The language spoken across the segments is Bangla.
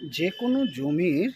যে কোনো জমির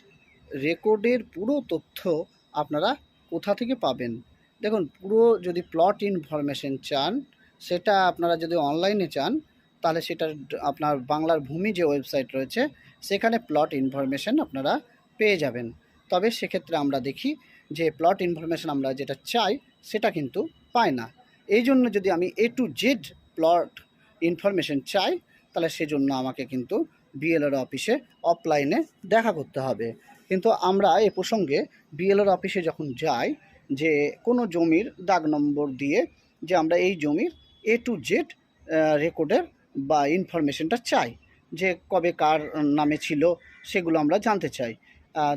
রেকর্ডের পুরো তথ্য আপনারা কোথা থেকে পাবেন? দেখুন, পুরো যদি প্লট ইনফরমেশন চান, সেটা আপনারা যদি অনলাইনে চান, তাহলে সেটা আপনার বাংলার ভূমি যে ওয়েবসাইট রয়েছে, সেখানে প্লট ইনফরমেশন আপনারা পেয়ে যাবেন। তবে সেক্ষেত্রে আমরা দেখি যে প্লট ইনফরমেশন আমরা যেটা চাই, সেটা কিন্তু পাই না। এই জন্য যদি আমি A to Z plot information চাই তাহলে সেজন্য আমাকে কিন্তু বিএলআর অফিসে অফলাইনে দেখা করতে হবে। কিন্তু আমরা এ প্রসঙ্গে বিএলআর অফিসে যখন যাই, যে কোনো জমির দাগ নম্বর দিয়ে যে আমরা এই জমির এ টু জেড রেকর্ডের বা ইনফরমেশনটা চাই, যে কবে কার নামে ছিল সেগুলো আমরা জানতে চাই।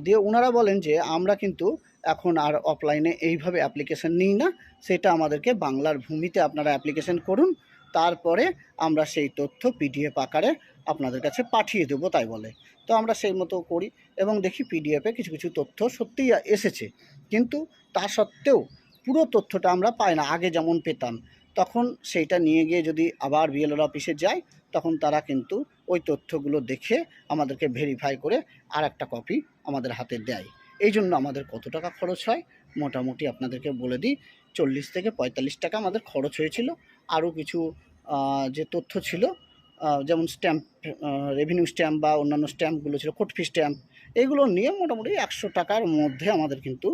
দিয়ে ওনারা বলেন যে আমরা কিন্তু এখন আর অফলাইনে এইভাবে অ্যাপ্লিকেশন নিই না, সেটা আমাদেরকে বাংলার ভূমিতে আপনারা অ্যাপ্লিকেশন করুন তারপরে আমরা সেই তথ্য পিডিএফ আকারে আপনাদের কাছে পাঠিয়ে দেবো, তাই বলে। তো আমরা সেই মতো করি এবং দেখি পিডিএফে কিছু কিছু তথ্য সত্যিই এসেছে। কিন্তু তা সত্ত্বেও পুরো তথ্যটা আমরা পাই না। আগে যেমন পেতাম, তখন সেইটা নিয়ে গিয়ে যদি আবার বিএলআর অফিসে যাই, তখন তারা কিন্তু ওই তথ্যগুলো দেখে আমাদেরকে ভেরিফাই করে আর একটা কপি আমাদের হাতে দেয়। এই জন্য আমাদের কত টাকা খরচ হয়? মোটামুটি আপনাদেরকে বলে দিই, চল্লিশ থেকে পঁয়তাল্লিশ টাকা আমাদের খরচ হয়েছিল। আরও কিছু যে তথ্য ছিল যেমন স্ট্যাম্প রেভিনিউ স্ট্যাম্প বা অন্যান্য স্ট্যাম্পগুলো ছিল কোটফি স্ট্যাম্প এগুলো নিয়ে মোটামুটি একশো টাকার মধ্যে আমাদের কিন্তু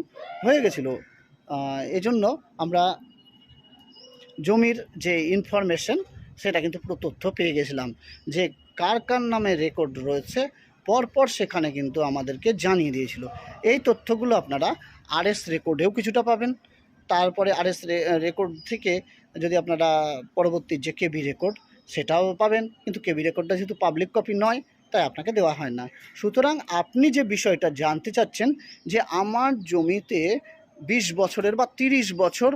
হয়ে গেছিল। এজন্য আমরা জমির যে ইনফরমেশন সেটা কিন্তু পুরো তথ্য পেয়ে গেছিলাম যে কার কার নামে রেকর্ড রয়েছে পরপর সেখানে কিন্তু আমাদেরকে জানিয়ে দিয়েছিল। এই তথ্যগুলো আপনারা আরএস রেকর্ডেও কিছুটা পাবেন। তারপরে আরএস রেকর্ড থেকে যদি আপনারা পরবর্তী যে কেবি রেকর্ড, সেটাও পাবেন। কিন্তু কেবি রেকর্ডটা যেহেতু পাবলিক কপি নয়, তাই আপনাকে দেওয়া হয় না। সুতরাং আপনি যে বিষয়টা জানতে চাচ্ছেন যে আমার জমিতে বিশ বছরের বা তিরিশ বছর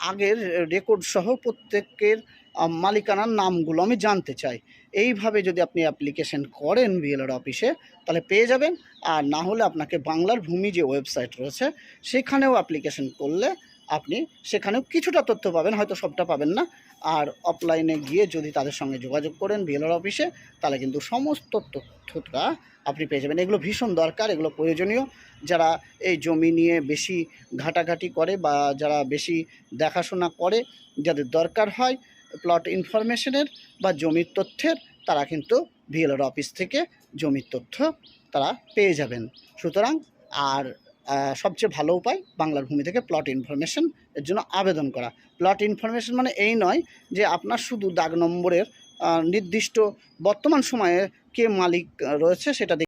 আগের রেকর্ড সহ প্রত্যেকের মালিকানার নামগুলো আমি জানতে চাই। এইভাবে যদি আপনি অ্যাপ্লিকেশন করেন বিএলআর অফিসে, তাহলে পেয়ে যাবেন। আর না হলে আপনাকে বাংলার ভূমি যে ওয়েবসাইট রয়েছে, সেখানেও অ্যাপ্লিকেশন করলে আপনি সেখানেও কিছুটা তথ্য পাবেন, হয়তো সবটা পাবেন না। আর অফলাইনে গিয়ে যদি তাদের সঙ্গে যোগাযোগ করেন বিএলআর অফিসে, তাহলে কিন্তু সমস্ত তথ্যটা আপনি পেয়ে যাবেন। এগুলো ভীষণ দরকার, এগুলো প্রয়োজনীয়। যারা এই জমি নিয়ে বেশি ঘাটাঘাটি করে বা যারা বেশি দেখাশোনা করে, যাদের দরকার হয় প্লট ইনফরমেশনের বা জমির তথ্যের, তারা কিন্তু ভিএলআর অফিস থেকে জমির তথ্য তারা পেয়ে যাবেন। সুতরাং আর সবচেয়ে ভালো উপায় বাংলার ভূমি থেকে প্লট ইনফরমেশন এর জন্য আবেদন করা। প্লট ইনফরমেশন মানে এই নয় যে আপনার শুধু দাগ নম্বরের নির্দিষ্ট বর্তমান সময়ে কে মালিক রয়েছে সেটা